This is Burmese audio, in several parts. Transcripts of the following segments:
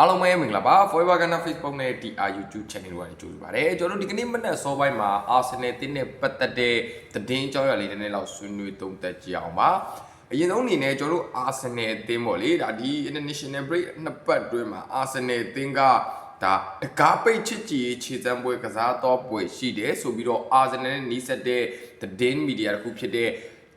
အားလုံးပဲမင်္ဂလာပါ Forever Ghana Facebook နဲ့ TR YouTube Channel တို့ကနေကြိုဆိုပါတယ်ကျွန်တော်တို့ဒီကနေ့မနက်စောပိုင်းမှာ Arsenal တင်းနဲ့ပတ်သက်တဲ့သတင်းကြောင်းရလေးနည်းနည်းလောက်ဆွေးနွေးသုံးသပ်ကြည့်အောင်ပါအရင်ဆုံးအနေနဲ့ကျွန်တော်တို့ Arsenal အသင်းပေါ့လေဒါဒီ International Break နှစ်ပတ်အတွင်းမှာ Arsenal အသင်းကဒါတကားပိတ်ချစ်ကြည်ခြေစမ်းပွဲကစားတော့ပွဲရှိတယ်ဆိုပြီးတော့ Arsenal နဲ့နှီးစပ်တဲ့သတင်းမီဒီယာတစ်ခုဖြစ်တဲ့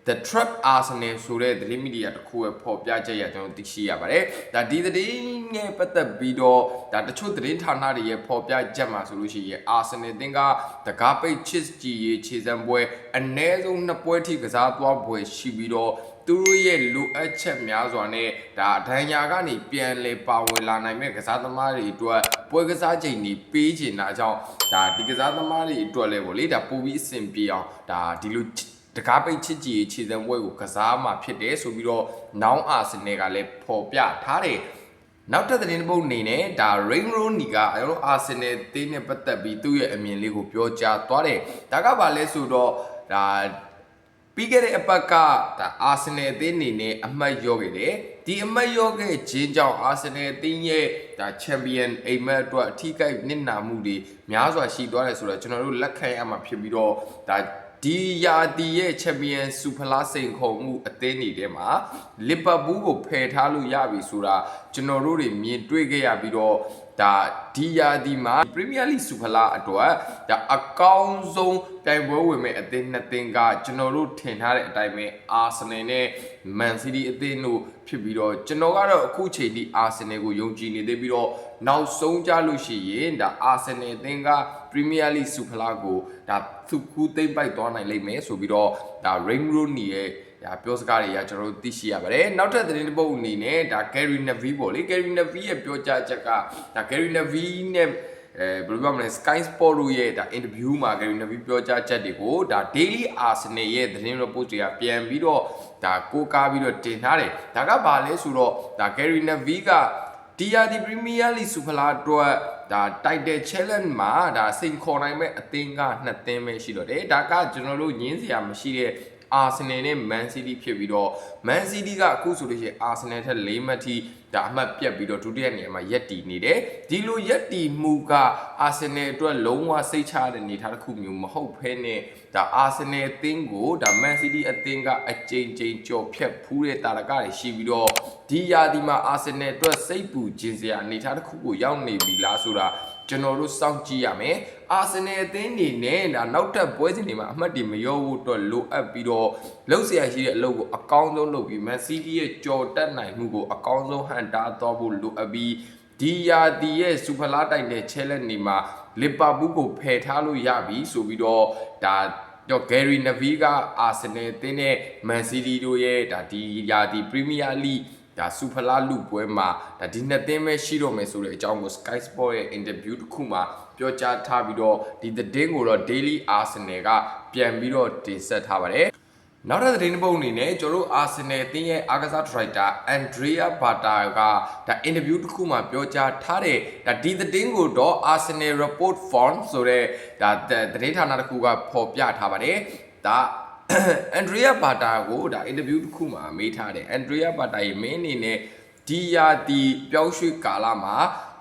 The Trap Arsenal ဆိုတဲ့သတင်းမီဒီယာတစ်ခုရဲ့ဖော်ပြချက်ရကျွန်တော်သိရှိရပါတယ်။ဒါဒီသတင်းနဲ့ပတ်သက်ပြီးတော့ဒါတချို့သတင်းဌာနတွေရဲ့ဖော်ပြချက်မှာဆိုလို့ရှိရင် Arsenal တင်ကတကားပိတ်ချစ်ကြည်ရေးခြေစံပွဲအနည်းဆုံးနှစ်ပွဲထိကစားသွားပွဲရှိပြီးတော့သူတို့ရဲ့လိုအပ်ချက်များစွာနဲ့ဒါဒဏ်ရာကနေပြန်လဲပါဝင်လာနိုင်မဲ့ကစားသမားတွေအတွက်ပွဲကစားချိန်တွေပေးချင်တာကြောင့်ဒါဒီကစားသမားတွေအတွက်လည်းပေါ့လေဒါပိုပြီးအဆင်ပြေအောင်ဒါဒီလို တကားပိတ်ချစ်ကြည်ခြေစံပွဲကိုကစားမှဖြစ်တယ်ဆိုပြီးတော့နောင်အာဆင်နယ်ကလည်းဖော်ပြထားတယ်နောက်ထပ်သတင်းတစ်ပုဒ်အနေနဲ့ဒါ Rain Rooney ကကျွန်တော်အာဆင်နယ်အသင်းနဲ့ပတ်သက်ပြီးသူ့ရဲ့အမြင်လေးကိုပြောကြားသွားတယ်ဒါကဘာလဲဆိုတော့ဒါပြီးခဲ့တဲ့အပတ်ကဒါအာဆင်နယ်အသင်းအနေနဲ့အမှတ်ရောခဲ့တယ်ဒီအမှတ်ရောခဲ့ခြင်းကြောင့်အာဆင်နယ်အသင်းရဲ့ဒါချန်ပီယံအိမ်မက်အတွက်အထီးကိုက်နစ်နာမှုတွေများစွာရှိသွားတယ်ဆိုတော့ကျွန်တော်တို့လက်ခံရမှာဖြစ်ပြီးတော့ဒါ ဒီယာတီရဲ့ချန်ပီယံစူဖလားစိန်ခုံမှုအသင်းတွေထဲမှာလီဗာပူးကိုဖယ်ထားလို့ရပြီဆိုတာကျွန်တော်တို့တွေမြင်တွေ့ခဲ့ရပြီးတော့ ဒါဒီယာဒီမှာပရီးမီးယားလိစူဖလားအတွက်ဒါအကောင်းဆုံးပြိုင်ပွဲဝင်မဲ့အသင်းနှစ်သင်းကကျွန်တော်တို့ထင်ထားတဲ့အတိုင်းပဲအာဆင်နယ်နဲ့မန်စီးတီးအသင်းတို့ဖြစ်ပြီးတော့ကျွန်တော်ကတော့အခုချိန်ထိအာဆင်နယ်ကိုယုံကြည်နေသေးပြီးတော့နောက်ဆုံးကြလို့ရှိရင်ဒါအာဆင်နယ်အသင်းကပရီးမီးယားလိစူဖလားကိုဒါသူ့ကူးသိမ့်ပိုက်သွားနိုင်လိမ့်မယ်ဆိုပြီးတော့ဒါ Rain Rooney ရဲ့ ဒါပြောစကားတွေကကျွန်တော်တို့သိရှိရပါတယ်နောက်ထပ်သတင်းတစ်ပုဒ်အနေနဲ့ဒါ Gary Neville ပေါ့လေ Gary Neville ရဲ့ပြောကြားချက်ကဒါ Gary Neville နဲ့အဲဘယ်လိုပြောမလဲ Sky Sport တို့ရဲ့ဒါ interview မှာ Gary Neville ပြောကြားချက်တွေကိုဒါ Daily Arsenal ရဲ့သတင်း report တွေကပြန်ပြီးတော့ဒါကိုးကားပြီးတော့တင်ထားတယ်ဒါကဘာလဲဆိုတော့ဒါ Gary Neville က TRD Premier League စူဖလာအတွက်ဒါ Title Challenge မှာဒါစိန်ခေါ်နိုင်မဲ့အသင်းကနှစ်သင်းပဲရှိတော့တယ်ဒါကကျွန်တော်တို့ညင်းစရာမရှိတဲ့ အာဆင်နယ်နဲ့မန်စီးတီးဖြစ်ပြီးတော့မန်စီးတီးကအခုဆိုလို့ရှိရင်အာဆင်နယ်ထက်၄မှတ်ထိဒါအမှတ်ပြတ်ပြီးတော့ဒုတိယနေရာမှာရက်တီနေတယ်ဒီလိုရက်တီမှုကအာဆင်နယ်အတွက်လုံးဝစိတ်ချတဲ့အနေအထားတစ်ခုမျိုးမဟုတ်ဘဲနဲ့ဒါအာဆင်နယ်အသင်းကိုဒါမန်စီးတီးအသင်းကအကြိမ်ကြိမ်ကြော်ဖြတ်ဖူးတဲ့တာရကတွေရှိပြီးတော့ဒီယာဒီမှာအာဆင်နယ်အတွက်စိတ်ပူခြင်းစရာအနေအထားတစ်ခုကိုရောက်နေပြီလားဆိုတာ ကျွန်တော်တို့စောင့်ကြည့်ရမယ်အာဆင်နယ်အသင်းနေနဲ့ဒါနောက်ထပ်ပွဲစဉ်တွေမှာအမှတ်တွေမရောဖို့အတွက်လိုအပ်ပြီးတော့လှုပ်ရှားရှိတဲ့အလုပ်ကိုအကောင်းဆုံးလုပ်ပြီးမန်စီးတီးရဲ့ကြော်တက်နိုင်မှုကိုအကောင်းဆုံးဟန်တာသွားဖို့လိုအပ်ပြီးဒီယာဒီရဲ့စူပလာတိုင်တဲ့ challenge နေမှာလီဗာပူးကိုဖယ်ထားလို့ရပြီဆိုပြီးတော့ဒါတော့ Gary Neville က Arsenal တင်းနဲ့ Man City တို့ရဲ့ဒါဒီယာဒီ Premier League ဒါစူဖလာလူပွဲမှာဒါဒီနှစ်သင်းပဲရှိတော့မယ်ဆိုတဲ့အကြောင်းကို Sky Sport ရဲ့ interview တစ်ခုမှာပြောကြားထားပြီးတော့ဒီသတင်းကိုတော့ Daily Arsenal ကပြန်ပြီးတော့တင်ဆက်ထားပါတယ်နောက်ထပ်သတင်းတစ်ပုဒ်အနေနဲ့ကျွန်တော်တို့ Arsenal အသင်းရဲ့အားကစားဒရိုက်တာ Andrea Bata ကဒါ interview တစ်ခုမှာပြောကြားထားတဲ့ဒါဒီသတင်းကိုတော့ Arsenal Report Form ဆိုတဲ့ဒါသတင်းဌာနတစ်ခုကဖော်ပြထားပါတယ်ဒါ အန်ဒရီယာဘာတာကိုဒါအင်တာဗျူးတစ်ခုမှာမေးထားတယ်အန်ဒရီယာဘာတာရဲ့မင်းအနေနဲ့ဒီယာတီပြောင်းရွှေ့ကာလမှာ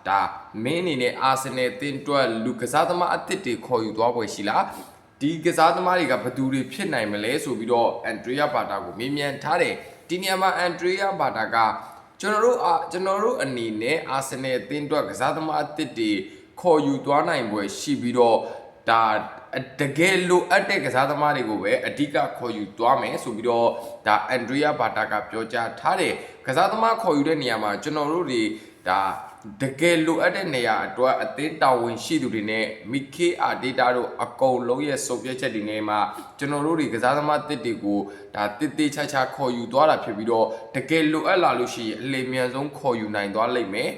ဒါမင်းအနေနဲ့အာဆင်နယ်တင်တွက်လူကစားသမားအသစ်တွေခေါ်ယူသွားပွဲရှိလားဒီကစားသမားတွေကဘယ်သူတွေဖြစ်နိုင်မလဲဆိုပြီးတော့အန်ဒရီယာဘာတာကိုမေးမြန်းထားတယ်ဒီနေရာမှာအန်ဒရီယာဘာတာကကျွန်တော်တို့ကျွန်တော်တို့အနေနဲ့အာဆင်နယ်တင်တွက်ကစားသမားအသစ်တွေခေါ်ယူသွားနိုင်ပွဲရှိပြီးတော့ဒါ တကယ်လိုအပ်တဲ့ကစားသမားတွေကိုပဲအဓိကခေါ်ယူသွားမယ်ဆိုပြီးတော့ဒါအန်ဒရီယာဘာတာကပြောကြားထားတယ်ကစားသမားခေါ်ယူတဲ့နေရာမှာကျွန်တော်တို့တွေဒါတကယ်လိုအပ်တဲ့နေရာအတွက်အသင်းတာဝန်ရှိသူတွေနဲ့မိခေအာဒေတာတို့အကုန်လုံးရဲ့စုံပြတ်ချက်တွေနဲ့မှကျွန်တော်တို့တွေကစားသမားတစ်တွေကိုဒါတစ်တိချာချာခေါ်ယူသွားတာဖြစ်ပြီးတော့တကယ်လိုအပ်လာလို့ရှိရင်အလေမြန်ဆုံးခေါ်ယူနိုင်သွားလိမ့်မယ်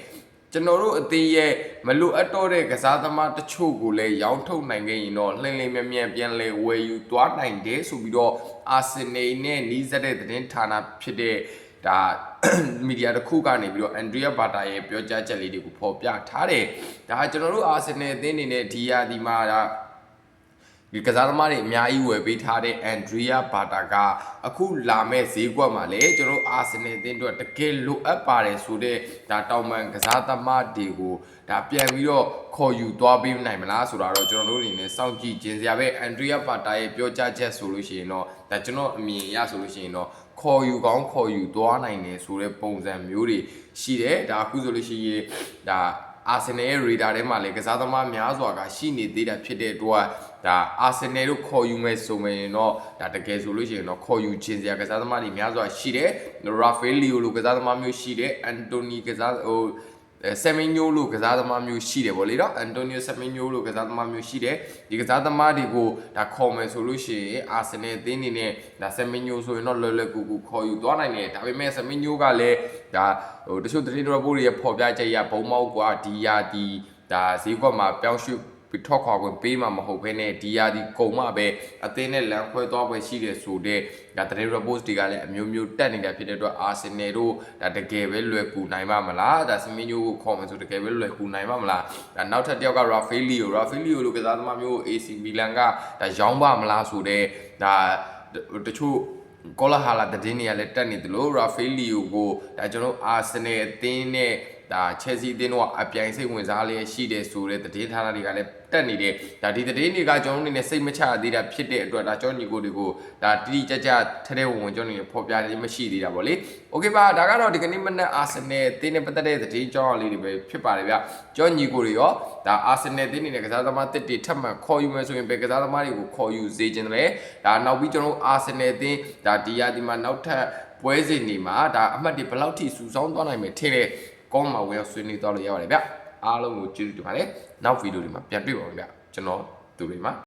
ကျွန်တော်တို့အသင်းရဲ့မလိုအပ်တော့တဲ့ကစားသမားတချို့ကိုလည်းရောင်းထုတ်နိုင်ခဲ့ရင်တော့လှိမ့်လှိမ့်မြန်မြန်ပြန်လဲဝယ်ယူသွားနိုင်တယ်ဆိုပြီးတော့အာဆင်နယ်နဲ့နီးစပ်တဲ့သတင်းဌာနဖြစ်တဲ့ဒါမီဒီယာတစ်ခုကနေပြီးတော့အန်ဒရီယာဘာတာရဲ့ပြောကြားချက်လေးတွေကိုဖော်ပြထားတယ်ဒါကျွန်တော်တို့အာဆင်နယ်အသင်းအနေနဲ့ဒီယာဒီမှာဒါ ဒီကစားသမားတွေအများကြီးဝယ်ပေးထားတဲ့အန်ဒရီယာဘာတာကအခုလာမဲ့ဈေးကွက်မှာလေကျွန်တော်အာဆင်နယ်အသင်းတို့တကယ်လိုအပ်ပါတယ်ဆိုတော့ဒါတောင်ပန်ကစားသမားတွေကိုဒါပြန်ပြီးတော့ခေါ်ယူသွားပေးနိုင်မလားဆိုတာတော့ကျွန်တော်တို့အနေနဲ့စောင့်ကြည့်ခြင်းစရာပဲအန်ဒရီယာဘာတာရဲ့ပြောကြားချက်ဆိုလို့ရှိရင်တော့ဒါကျွန်တော်အမြင်အရဆိုလို့ရှိရင်တော့ခေါ်ယူကောင်းခေါ်ယူသွားနိုင်တယ်ဆိုတဲ့ပုံစံမျိုးတွေရှိတယ်ဒါအခုဆိုလို့ရှိရင်ဒါ အာဆင်နယ်ရဲ့ radar ထဲမှာလည်းကစားသမားများစွာကရှိနေသေးတာဖြစ်တဲ့အတွက်ဒါအာဆင်နယ်တို့ခေါ်ယူမဲ့ဆိုရင်တော့ဒါတကယ်ဆိုလို့ရှိရင်တော့ခေါ်ယူခြင်းစရာကစားသမားတွေများစွာရှိတယ်ရာဖဲလီယိုလိုကစားသမားမျိုးရှိတယ်အန်တိုနီကစားဟို ဆယ်မင်းညိုလိုကစားသမားမျိုးရှိတယ်ဗောလေနော်အန်တိုနီယိုဆယ်မင်းညိုလိုကစားသမားမျိုးရှိတယ်ဒီကစားသမားတွေကိုဒါခေါ်မယ်ဆိုလို့ရှိရင်အာဆင်နယ်အသင်းအနေနဲ့ဒါဆယ်မင်းညိုဆိုရင်တော့လွယ်လွယ်ကူကူခေါ်ယူသွားနိုင်တယ်ဒါပေမဲ့ဆယ်မင်းညိုကလည်းဒါဟိုတချို့သတင်းတော်ပို့တွေရဲ့ပေါ်ပြချက်ရဘုံမောက်ကွာဒီယာဒီဒါဈေးကွက်မှာပြောင်းရွှေ့ ပြီးထောက်ခွာခွင့်ပေးမှာမဟုတ်ဘဲနဲ့ဒီယာဒီကုံမှပဲအသင်းနဲ့လမ်းခွဲသွားပွဲရှိတယ်ဆိုတော့ဒါသတင်း report တွေကလည်းအမျိုးမျိုးတက်နေတာဖြစ်တဲ့အတွက်အာဆင်နယ်တို့ဒါတကယ်ပဲလွယ်ကူနိုင်ပါမလားဒါစမင်းညိုကိုခေါ်မယ်ဆိုတကယ်ပဲလွယ်ကူနိုင်ပါမလားဒါနောက်ထပ်တစ်ယောက်ကရာဖေလီယိုရာဖေလီယိုလိုကစားသမားမျိုး AC မီလန်ကဒါရောင်းပါမလားဆိုတော့ဒါတချို့ကောလာဟာလာတည်င်းတွေကလည်းတက်နေတယ်လို့ရာဖေလီယိုကိုဒါကျွန်တော်အာဆင်နယ်အသင်းနဲ့ ဒါချယ်ဆီအသင်းတို့ကအပြိုင်စိတ်ဝင်စားလျက်ရှိတယ်ဆိုတဲ့တည်င်းဌာနတွေကလည်းတက်နေတယ်ဒါဒီတည်င်းတွေကကျွန်တော်တို့အနေနဲ့စိတ်မချသေးတာဖြစ်တဲ့အတွက်ဒါကျွန်တော်ညီကိုတွေကိုဒါတိတိကျကျထဲထဲဝင်ဝင်ကျွန်တော်နေဖော်ပြခြင်းမရှိသေးတာပေါ့လေโอเคပါဒါကတော့ဒီကနေ့မနက်အာဆင်နယ်အသင်းနဲ့ပတ်သက်တဲ့တည်င်းကြောင်းလေးတွေပဲဖြစ်ပါတယ်ဗျကျွန်တော်ညီကိုတွေရောဒါအာဆင်နယ်အသင်းနဲ့ကစားသမားတစ်တွေထပ်မံခေါ်ယူမယ်ဆိုရင်ပဲကစားသမားတွေကိုခေါ်ယူစေခြင်းတယ်ဒါနောက်ပြီးကျွန်တော်အာဆင်နယ်အသင်းဒါဒီယာဒီမှာနောက်ထပ်ပွဲစဉ်တွေမှာဒါအမှတ်တွေဘယ်လောက်ထိစုဆောင်းသွားနိုင်မယ်ထင်တယ် ကောင်းမှာဝင်ရောက်ဆွေးနွေးသွားလို့ရပါတယ်ဗျအားလုံးကိုကျေးဇူးတင်ပါတယ်နောက်ဗီဒီယိုတွေမှာပြန်တွေ့ပါမယ်ဗျကျွန်တော်သူတွေမှာ